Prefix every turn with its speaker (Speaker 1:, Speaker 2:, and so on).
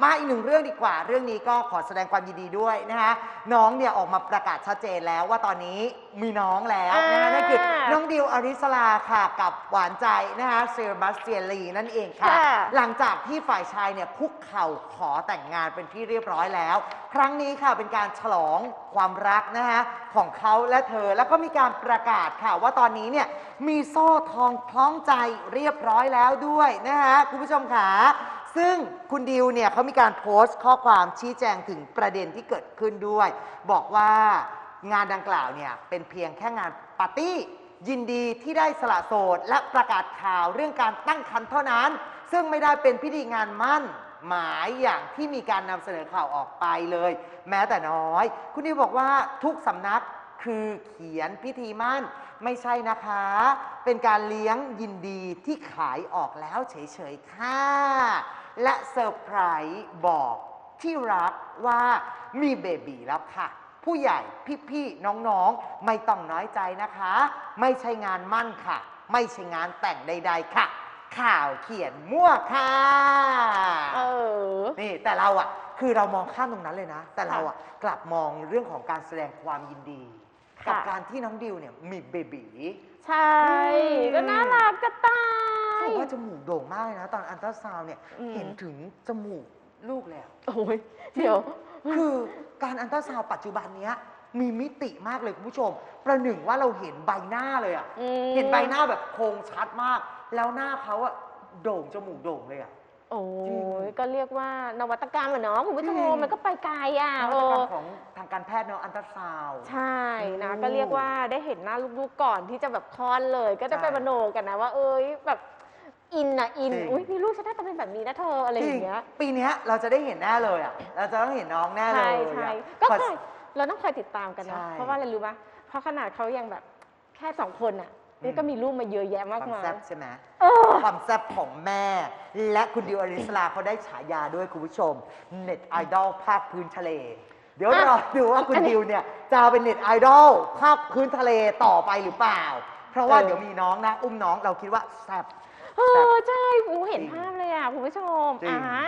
Speaker 1: มาอีกหนึ่งเรื่องดีกว่า เรื่องนี้ก็ขอแสดงความยินดีด้วยนะคะน้องเนี่ยออกมาประกาศชัดเจนแล้วว่าตอนนี้มีน้องแล้วนะคะ
Speaker 2: อ่านั่
Speaker 1: นั่นคือน้องดิวอริสลาค่ะกับหวานใจนะคะเซบาสเตียนลีนั่นเองค่ะ
Speaker 2: ค่ะ
Speaker 1: หลังจากที่ฝ่ายชายเนี่ยคุกเข่าขอแต่งงานเป็นที่เรียบร้อยแล้ว ครั้งนี้ค่ะเป็นการฉลองความรักนะคะของเขาและเธอแล้วก็มีการประกาศค่ะว่าตอนนี้เนี่ยมีโซ่ทองคล้องใจเรียบร้อยแล้วด้วยนะคะคุณผู้ชมค่ะ ซึ่งคุณดิวเนี่ยเขามีการโพสต์ข้อความชี้แจงถึงประเด็นที่เกิดขึ้นด้วย บอกว่างานดังกล่าวเนี่ยเป็นเพียงแค่งานปาร์ตี้ ยินดีที่ได้สละโสด และประกาศข่าวเรื่องการตั้งครรภ์เท่านั้น ซึ่งไม่ได้เป็นพิธีงานมั่น หมายอย่างที่มีการนำเสนอข่าวออกไปเลย แม้แต่น้อย คุณดิวบอกว่าทุกสำนัก คือเขียนพิธีมั่นไม่ใช่นะคะ เป็นการเลี้ยงยินดีที่ขายออกแล้วเฉยๆค่ะ และเซอร์ไพรส์บอกที่รักว่ามีเบบีแล้วค่ะ ผู้ใหญ่พี่ๆน้องๆ ไม่ต้องน้อยใจนะคะ ไม่ใช่งานมั่นค่ะ ไม่ใช่งานแต่งใด ๆ ค่ะ ข่าวเขียนมั่วค่ะ
Speaker 2: เออ
Speaker 1: นี่แต่เราอะคือเรามองข้ามตรงนั้นเลยนะ แต่เรา
Speaker 2: ค่ะ
Speaker 1: อะกลับมองเรื่องของการแสดงความยินดี
Speaker 2: ค่ะ
Speaker 1: กับการที่น้องดิวเนี่ยมีเบบี
Speaker 2: ใช่
Speaker 1: อืม
Speaker 2: ก็น่ารักจะตาย
Speaker 1: เขาบอกว่าจมูกโด่งมากเลยนะ ตอนอันตราซาวน์เนี่ย
Speaker 2: อืม
Speaker 1: เห็นถึงจมูกลูกเลยอะ
Speaker 2: โอ้ยเดี๋ยว
Speaker 1: คือการอันตราซาวน์ปัจจุบันเนี้ยมีมิติมากเลยคุณผู้ชม ประหนึ่งว่าเราเห็นใบหน้าเลยอะ
Speaker 2: อืม
Speaker 1: เห็นใบหน้าแบบโครงชัดมาก แล้วหน้าเขาอะโด่งจมูกโด่งเลยอะ
Speaker 2: โอ้
Speaker 1: จริง
Speaker 2: ยก็เรียกว่านวัตกรรมอะเนาะคุณผู้ช
Speaker 1: จริ
Speaker 2: ม
Speaker 1: ง
Speaker 2: มันก็ไปไกลอะ
Speaker 1: น
Speaker 2: เอ
Speaker 1: วัตกรร
Speaker 2: อ
Speaker 1: มของทางการแพทย์เนาะอันตราซาวน์
Speaker 2: ใช่นะ
Speaker 1: อืม
Speaker 2: ก็เรียกว่าได้เห็นหน้าลูกๆก่อนที่จะแบบคลอดเลย ก็จะ
Speaker 1: ใช่
Speaker 2: ไปมโนกันนะว่า เอ้ยแบบอินนะอิน
Speaker 1: จริง
Speaker 2: อุ้ยมีลูกฉันน่าจะเป็นแบบนี้นะเธออะไรอย่างเงี้ย
Speaker 1: จริปีเนี้ยเราจะได้เห็นแน่เลยอะ เราจะต้องเห็นน้องแน่เล
Speaker 2: ใช่
Speaker 1: ย
Speaker 2: ใช่
Speaker 1: อะ
Speaker 2: ก็
Speaker 1: ขอ
Speaker 2: คอยเราต้องคอยติดตามกันนะ
Speaker 1: ใช่
Speaker 2: เพราะว่าอะไรรู้ปะเพราะขนาดเขายังแบบแค่สองคนอะนี่
Speaker 1: อืม
Speaker 2: ก็มีลูกมาเยอะแยะ
Speaker 1: ค
Speaker 2: มาก
Speaker 1: วาม
Speaker 2: มาย
Speaker 1: แซ่บใช่ไหม
Speaker 2: เออ
Speaker 1: ความแซ่บของแม่ และคุณดิวอริสลาเขาได้ฉายาด้วยคุณผู้ชม เน็ตไอดอลภาคพื้นทะเล เดี๋ยว
Speaker 2: อะ
Speaker 1: รอดูว่าคุณ
Speaker 2: อันนี้
Speaker 1: ดิวเนี่ยจะเอาเป็นเน็ตไอดอลภาคพื้นทะเลต่อไปหรือเปล่า เพราะว่า
Speaker 2: เออ
Speaker 1: เดี๋ยวมีน้องนะ อุ้มน้องเราคิดว่าแซ่บ
Speaker 2: เออ ใช่โอ้เห็นภาพเลยอะ คุณผู้ชม
Speaker 1: จริง
Speaker 2: อ่า